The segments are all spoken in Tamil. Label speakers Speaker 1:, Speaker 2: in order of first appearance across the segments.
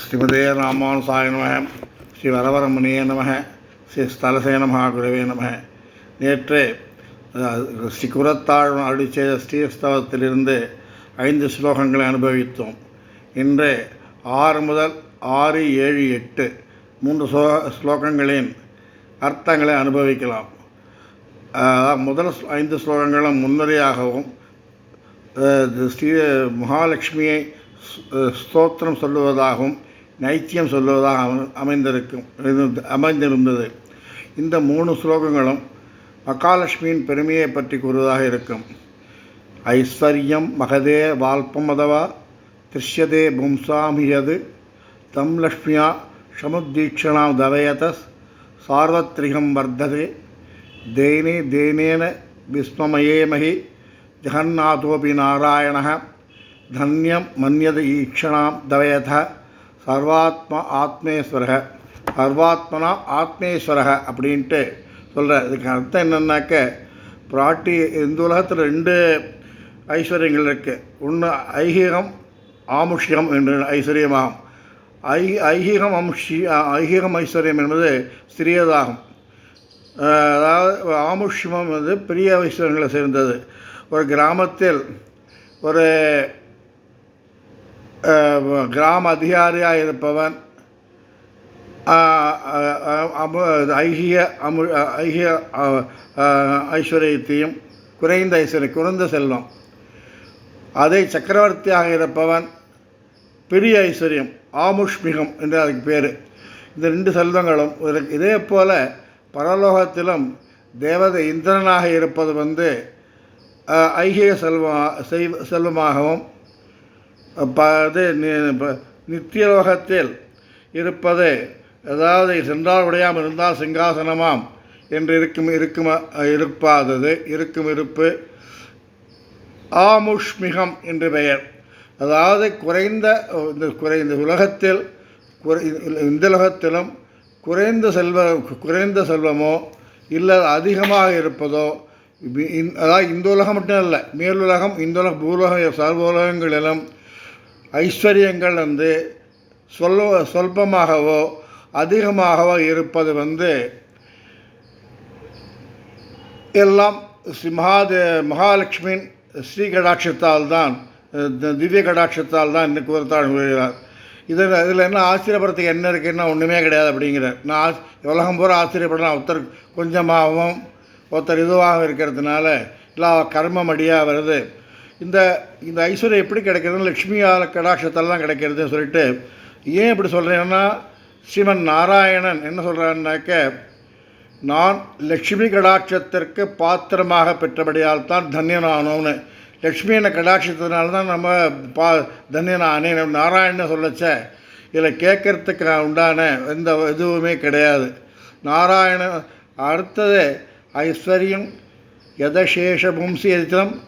Speaker 1: ஸ்ரீமதே ராமானுசாய நம ஸ்ரீ வரவரமணியே நம ஸ்ரீ ஸ்தலசே நம குருவே நம நேற்று ஸ்ரீ குரத்தாழ்வன் அருளி செய்த ஸ்ரீஸ்தவத்திலிருந்து ஐந்து ஸ்லோகங்களை அனுபவித்தோம். இன்று ஆறு முதல் ஆறு ஏழு எட்டு மூன்று ஸ்லோ ஸ்லோகங்களின் அர்த்தங்களை அனுபவிக்கலாம். முதல் ஐந்து ஸ்லோகங்களும் முன்னுரையாகவும் ஸ்ரீ மகாலட்சுமியை ஸ்தோத்திரம் சொல்லுவதாகவும் நைத்தியம் சொல்லுவதாக அமைந்திருக்கும் அமைந்திருந்தது. இந்த மூணு ஸ்லோகங்களும் மகாலட்சுமியின் பெருமையை பற்றி கூறுவதாக இருக்கும். ஐஸ்வர்யம் மகதே வால்பம் அதவா திருஷ்யதே பும்சாமியது தம் லக்ஷ்மியா சமுத்தீக்ஷணாம் தவயதஸ் சார்வத்ரிகம் வர்த்ததே தேனே தேனேன விஸ்மமயேமகி ஜெகநாதோபி நாராயண தன்யம் மன்யத ஈக்ஷணாம் தவயத சர்வாத்மா ஆத்மேஸ்வரக. சர்வாத்மனா ஆத்மேஸ்வரக அப்படின்ட்டு சொல்கிற இதுக்கு அர்த்தம் என்னென்னாக்க பிராட்டி இந்த உலகத்தில் ரெண்டு ஐஸ்வர்யங்கள் இருக்குது ஒன்று ஐகீகம் ஆமுஷ்யம் என்று ஐஸ்வர்யமாகும். ஐ ஐகீகம் அம்ஷி ஐகீகம் ஐஸ்வர்யம் என்பது சிறியதாகும். அதாவது ஆமுஷ்யமம் வந்து பெரிய ஐஸ்வர்யங்களை சேர்ந்தது. ஒரு கிராமத்தில் ஒரு கிராம அதிகாரியாக இருப்பவன் ஐகிய அமு ஐகிய ஐஸ்வர்யத்தையும் குறைந்த ஐஸ்வர்யம் குறைந்த செல்வம். அதை சக்கரவர்த்தியாக இருப்பவன் பெரிய ஐஸ்வர்யம் ஆமுஷ்மிகம் என்று அதுக்கு பேர். இந்த ரெண்டு செல்வங்களும் இதே போல் பரலோகத்திலும் தேவதை இந்திரனாக இருப்பது வந்து ஐகிய செல்வ செல்வமாகவும் அது இது நித்தியலோகத்தில் இருப்பது அதாவது சென்றால் உடையாமல் இருந்தால் சிங்காசனமாம் என்று இருக்கும் இருக்கும் இருப்பாதது இருக்கும் இருப்பு. ஆமுஷ்மிகம் என்று பெயர். அதாவது குறைந்த இந்த குறைந்த உலகத்தில் குறை இந்த உலகத்திலும் குறைந்த செல்வ குறைந்த செல்வமோ இல்லை அதிகமாக இருப்பதோ அதாவது இந்த உலகம் மட்டும் இல்லை மேலுலகம் இந்த உலகம் பூலோகம் சர்வ உலகங்களிலும் ஐஸ்வர்யங்கள் வந்து சொல்ல சொல்பமாகவோ அதிகமாகவோ இருப்பது வந்து எல்லாம் ஸ்ரீ மகாதே மகாலட்சுமியின் ஸ்ரீ கடாட்சத்தால் தான் தி- திவ்ய கடாட்சத்தால் தான் இன்னைக்கு ஒருத்தாள் வருகிறார் இதில் இதில் என்ன ஆச்சரியப்படுறதுக்கு என்ன இருக்குன்னா ஒன்றுமே கிடையாது அப்படிங்கிறார். நான் உலகம் பூரா ஆச்சரியப்படலாம் ஒருத்தர் கொஞ்சமாகவும் ஒருத்தர் இதுவாகவும் இருக்கிறதுனால எல்லா கர்மம் அடியாக வருது. இந்த இந்த ஐஸ்வர்யம் எப்படி கிடைக்கிறதுன்னு லக்ஷ்மியால் கடாட்சத்தெல்லாம் கிடைக்கிறதுன்னு சொல்லிட்டு ஏன் இப்படி சொல்கிறேன்னா ஸ்ரீமன் நாராயணன் என்ன சொல்கிறான்னாக்க நான் லக்ஷ்மி கடாட்சத்திற்கு பாத்திரமாக பெற்றபடியால் தான் தன்யனானோன்னு. லக்ஷ்மி என்ன கடாட்சத்தினால தான் நம்ம பா தன்யனானே. நாராயணன் சொல்லச்ச இதில் கேட்கறதுக்கு உண்டான எந்த இதுவுமே கிடையாது. நாராயணன் அடுத்தது ஐஸ்வர்யம் யதசேஷ பும்சியம் சௌந்தர்யா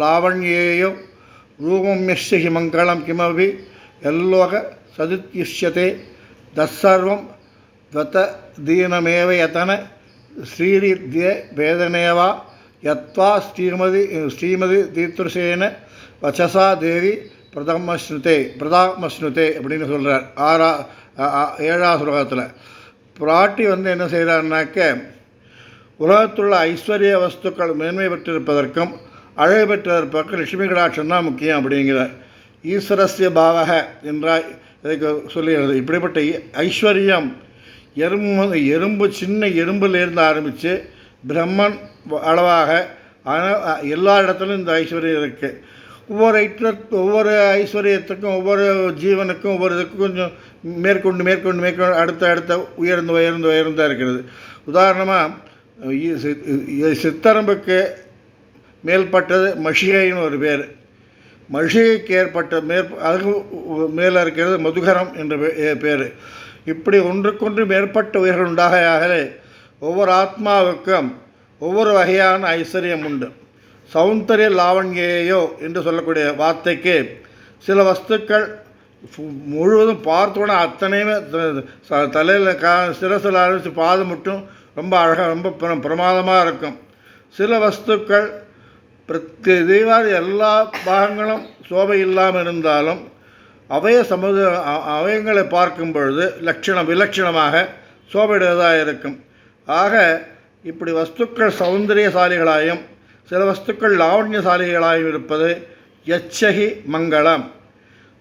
Speaker 1: லாவண்யேயோ ரூபம் யஸ்ய ஹி மங்களம் கிமபி எல்லோக சதுத்யுஷ்யதே. தற்சர்வம் தத்த தீனமேவ யதன ஸ்ரீரித்ய வேதனேவா யத்வா ஸ்ரீமதி ஸ்ரீமதி தீர்த்துசேன வச்சசா தேவி பிரதமஸ்னுதே பிரதாமஸ்னுதே அப்படின்னு சொல்கிறார் ஆறா ஆ- ஆ- ஏழாவது பிராட்டி வந்து என்ன செய்கிறாருனாக்க உலகத்துள்ள ஐஸ்வர்ய வஸ்துக்கள் மேன்மை பெற்றிருப்பதற்கும் அழகு பெற்றிருப்பதற்கும் லட்சுமி தான் முக்கியம் அப்படிங்கிறார் ஈஸ்வரஸ்ய பாவக என்றால் இதுக்கு சொல்லுகிறது இப்படிப்பட்ட ஐஸ்வர்யம் எறும்பு எறும்பு சின்ன எறும்புலேருந்து ஆரம்பித்து பிரம்மன் அளவாக எல்லா இடத்துலையும் இந்த ஐஸ்வர்யம் இருக்குது ஒவ்வொரு ஐட்ட ஒவ்வொரு ஐஸ்வர்யத்துக்கும் ஒவ்வொரு ஜீவனுக்கும் ஒவ்வொரு இதுக்கும் கொஞ்சம் மேற்கொண்டு மேற்கொண்டு மேற்கொண்டு அடுத்த அடுத்த உயர்ந்து உயர்ந்து உயர்ந்தாக இருக்கிறது. உதாரணமாக சித்தரம்புக்கு மேல்பட்டது மஷிகைன்னு ஒரு பேர். மஷிகைக்கு ஏற்பட்ட மேற்ப அதுக்கு மேலே இருக்கிறது மதுகரம் என்ற பேர். இப்படி ஒன்றுக்கொன்று மேற்பட்ட உயிர்கள் உண்டாக ஒவ்வொரு ஆத்மாவுக்கும் ஒவ்வொரு வகையான ஐஸ்வர்யம் உண்டு. சௌந்தரிய லாவண்யேயோ என்று சொல்லக்கூடிய வார்த்தைக்கு சில வஸ்துக்கள் முழுவதும் பார்த்தோன்னே அத்தனையுமே தலையில் கா சிரசில் ஆரம்பித்து பாதம் மட்டும் ரொம்ப அழகாக ரொம்ப பிரமாதமாக இருக்கும். சில வஸ்துக்கள் பிரத்ய தெய்வாதி எல்லா பாகங்களும் சோபை இல்லாமல் இருந்தாலும் அவய சமுத அவயங்களை பார்க்கும் பொழுது லட்சணம் விலட்சணமாக சோபையுடையதாக இருக்கும். ஆக இப்படி வஸ்துக்கள் சௌந்தரியசாலிகளாயும் சில வஸ்துக்கள் லாவண்யசாலிகளாயும் இருப்பது எச்சகி மங்களம்.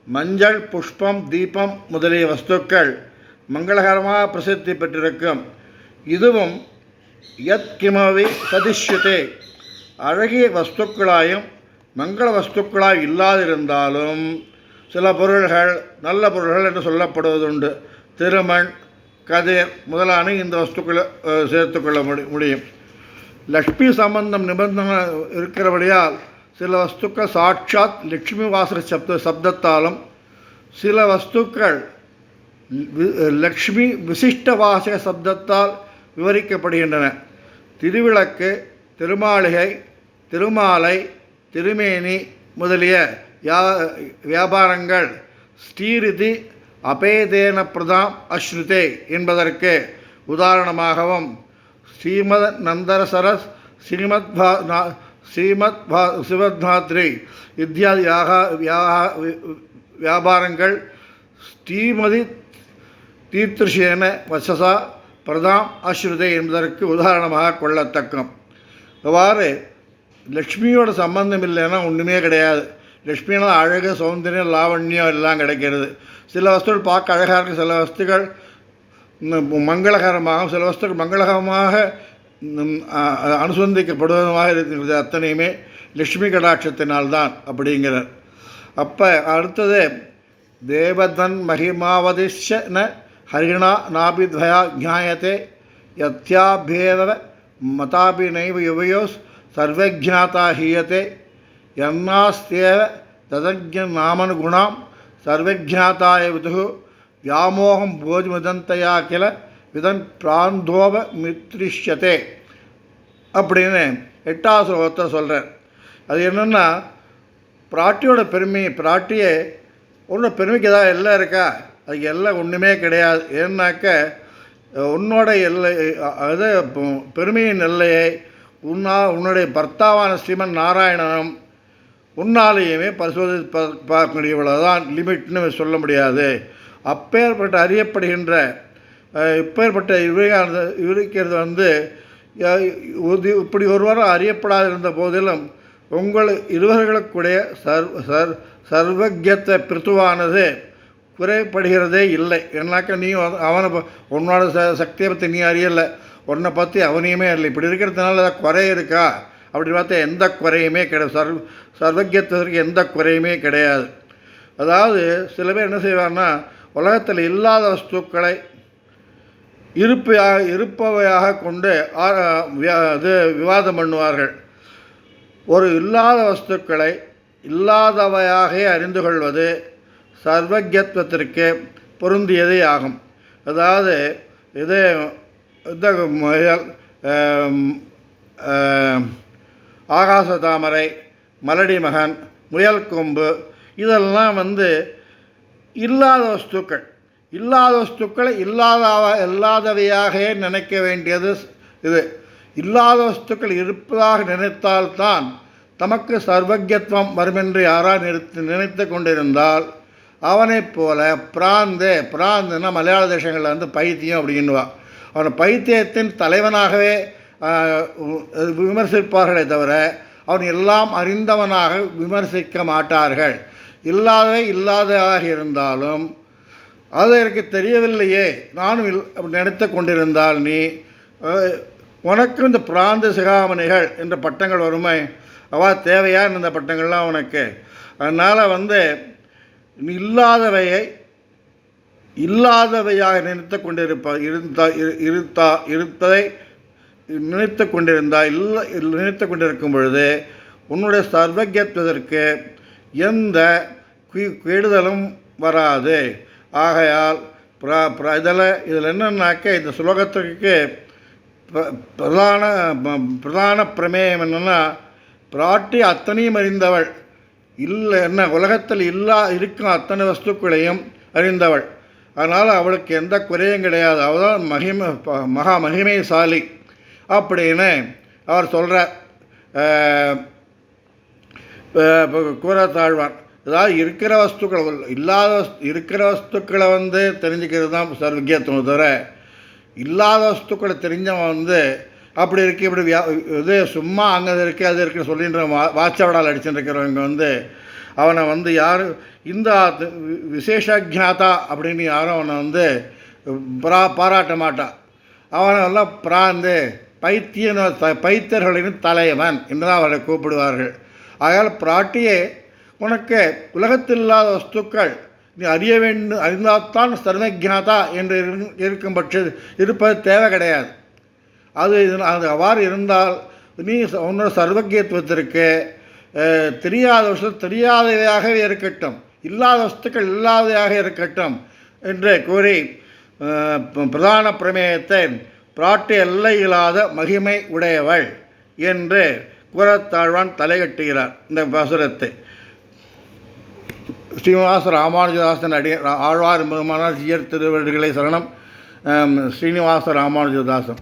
Speaker 1: மஞ்சள் புஷ்பம் தீபம் முதலிய வஸ்துக்கள் மங்களகரமாக பிரசித்தி பெற்றிருக்கும். இதுவும் யத் கிமவி சதிஷ்யதே. அழகிய வஸ்துக்களாயும் மங்கள வஸ்துக்களாய் இல்லாதிருந்தாலும் சில பொருள்கள் நல்ல பொருள்கள் என்று சொல்லப்படுவதுண்டு. திருமண் கதிர் முதலான இந்த வஸ்துக்களை சேர்த்துக்கொள்ள முடி முடியும். லக்ஷ்மி சம்பந்தம் நிபந்தனை இருக்கிறபடியால் சில வஸ்துக்கள் சாட்சாத் லக்ஷ்மி வாசக சப்த சப்தத்தாலும் சில வஸ்துக்கள் லக்ஷ்மி விசிஷ்ட வாசக சப்தத்தால் விவரிக்கப்படுகின்றன. திருவிளக்கு திருமாளிகை திருமாலை திருமேனி முதலிய யா வியாபாரங்கள். ஸ்ரீரிதி அபேதேன பிரதாம் அஸ்ருதே என்பதற்கு உதாரணமாகவும் ஸ்ரீமத் நந்தரசரஸ் ஸ்ரீமத் பா ஸ்ரீமத் பா சிவத்மாத்ரி இத்தியாதி யாக வியா- வியாபாரங்கள் ஸ்ரீமதி தீர்த்தர்ஷேன வசசா பிரதாம் அஸ்ருதே என்பதற்கு உதாரணமாக கொள்ளத்தக்கம். இவ்வாறு லக்ஷ்மியோட சம்பந்தம் இல்லைன்னா ஒன்றுமே கிடையாது. லக்ஷ்மியோட அழகு சௌந்தரியம் லாவண்யம் எல்லாம் கிடைக்கிறது. சில வஸ்துகள் பார்க்க அழகாக இருக்கும் சில வஸ்துகள் மங்களகரமாகவும் சில வஸ்துக்கள் மங்களகரமாக ம், அனுசந்திக்கப்படுவதுமாக இருக்கிறது அத்தனையுமே லக்ஷ்மி கடாட்சத்தினால்தான் அப்படிங்கிறார். அப்போ அடுத்தது தேவதன் மகிமாவதிஷ ந ஹரிணா நாபித்வயா ஜாயத்தே யத்யாபேவ மதாபி நைவ யுவயோஸ் சர்வஜாதா ஹீயத்தே என்னாஸ்தேவ ததஜ நாமனுகுணாம் சர்வஜாத்தாய விதுகு வியாமோகம் போஜ்மிதந்தயா கில விதன் பிராந்தோப மித்ரிஷ்யத்தே அப்படின்னு எட்டாவது ஸ்லோகத்தை சொல்கிறார் அது என்னென்னா பிராட்டியோட பெருமை பிராட்டியே உள்ள பெருமைக்கு ஏதாவது எல்லாம் இருக்கா? அதுக்கு எல்லாம் ஒன்றுமே கிடையாது. ஏன்னாக்க உன்னோட எல்லை அது பெருமையின் எல்லையை உன்னா உன்னுடைய பர்த்தாவான ஸ்ரீமன் நாராயணனும் உன்னாலேயுமே பரிசோதி பார்க்கக்கூடியவளதான் லிமிட்னு சொல்ல முடியாது. அப்பேற்பட்ட அறியப்படுகின்ற இப்பேற்பட்ட விவேகானந்த இருக்கிறது வந்து இப்படி ஒருவரும் அறியப்படாதிருந்த போதிலும் உங்கள் இருவர்களுக்குடைய சர்வ சர் சர்வக்யத்தை பிரித்துவானது குறைப்படுகிறதே இல்லை. ஏன்னாக்கா நீ அவனை ப- உன்னோட ச சக்தியை பற்றி நீ அறியலை. உன்னை பற்றி அவனையுமே இல்லை இப்படி இருக்கிறதுனால ஏதாவது குறை இருக்கா? அப்படி பார்த்தா எந்த குறையுமே கிடையாது. சர்வ சர்வஜத்துவதற்கு எந்த குறையுமே கிடையாது. அதாவது சில பேர் என்ன செய்வாங்கன்னா உலகத்தில் இல்லாத வஸ்துக்களை இருப்பையாக இருப்பவையாக கொண்டு வியா- இது விவாதம் பண்ணுவார்கள். ஒரு இல்லாத வஸ்துக்களை இல்லாதவையாக அறிந்து கொள்வது சர்வஜத்துவத்திற்கு பொருந்தியதே ஆகும். அதாவது இது இந்த ஆகாச தாமரை மலடி மகன் முயல் கொம்பு இதெல்லாம் வந்து இல்லாத வஸ்துக்கள். இல்லாத வஸ்துக்களை இல்லாத இல்லாதவையாக நினைக்க வேண்டியது இது. இல்லாத வஸ்துக்கள் இருப்பதாக நினைத்தால்தான் தமக்கு சர்வஜத்துவம் வருமென்று யாரா நிறுத்தி நினைத்து கொண்டிருந்தால் அவனைப் போல பிராந்தே பிராந்துன்னா மலையாள தேசங்களில் வந்து பைத்தியம் அப்படின்னுவா. அவனை பைத்தியத்தின் தலைவனாகவே விமர்சிப்பார்களே தவிர அவன் எல்லாம் அறிந்தவனாக விமர்சிக்க மாட்டார்கள். இல்லாதவை இல்லாததாக இருந்தாலும் அது எனக்கு தெரியவில்லையே நானும் இல் அப்படி நினைத்து கொண்டிருந்தால் நீ உனக்கு இந்த பிராந்த சிகாமணிகள் என்ற பட்டங்கள் வருமே அவா தேவையா? இந்த பட்டங்கள்லாம் உனக்கு. அதனால் வந்து இல்லாதவையை இல்லாதவையாக நினைத்து கொண்டிருப்ப இருந்தா இருத்தா இருப்பதை நினைத்து கொண்டிருந்தா இல்லை நினைத்து கொண்டிருக்கும் பொழுது உன்னுடைய சர்வஜத்துவதற்கு எந்த கெடுதலும் வராது. ஆகையால் ப்ரா பிர- இதில் இதில் என்னென்னாக்க இந்த சுலோகத்திற்கு பிரதான ப- பிரதான பிரமேயம் என்னென்னா பிராட்டி அத்தனையும் அறிந்தவள். இல்லை என்ன உலகத்தில் இல்லா இருக்கும் அத்தனை வஸ்துக்களையும் அறிந்தவள். அதனால் அவளுக்கு எந்த குறையும் கிடையாது. அவள் தான் மகிமை ப- மகா மகிமைசாலி. அப்படின்னு அவர் சொல்கிறார் தாழ்வான் அதாவது இருக்கிற வஸ்துக்கள் இல்லாத வஸ்து இருக்கிற வஸ்துக்களை வந்து தெரிஞ்சுக்கிறது தான் சர்வஜத்துவம் தவிர இல்லாத வஸ்துக்களை தெரிஞ்சவன் வந்து அப்படி இருக்கு இப்படி வியா இது சும்மா அங்கே இருக்கு அது இருக்குன்னு சொல்லின்ற வா வாச்சவடால் அடிச்சுருக்கிறவங்க வந்து அவனை வந்து யார் இந்த ஆத்து- அப்படின்னு யாரும் அவனை வந்து பிரா பாராட்ட மாட்டான் அவனை எல்லாம் பிராந்து பைத்தியன த- பைத்தியர்களின் தலைவன் என்று தான் அவரை கூப்பிடுவார்கள். ஆகையால் பிராட்டியே உனக்கு உலகத்தில் இல்லாத வஸ்துக்கள் நீ அறிய வேண்டும் அறிந்தால்தான் சர்வஜாதா என்று இருக்கும் பட்ச இருப்பது தேவை கிடையாது. அது இது- அது அவ்வாறு இருந்தால் நீ உன்னோட சர்வக்கியத்துவத்திற்கு தெரியாத வஸ்து தெரியாதவையாகவே இருக்கட்டும். இல்லாத வஸ்துக்கள் இல்லாதவையாக இருக்கட்டும் என்று கூறி ப- பிரதான பிரமேயத்தை பிராட்டு எல்லை இல்லாத மகிமை உடையவள் என்று கூறத்தாழ்வான் தலைகட்டுகிறார் இந்த வசுரத்தை ஸ்ரீனிவாச ராமானுஜதாசன் அடி ஆழ்வார் முகமான ஜியர் திருவடிகளை சரணம் ஸ்ரீனிவாச ராமானுஜதாசன்.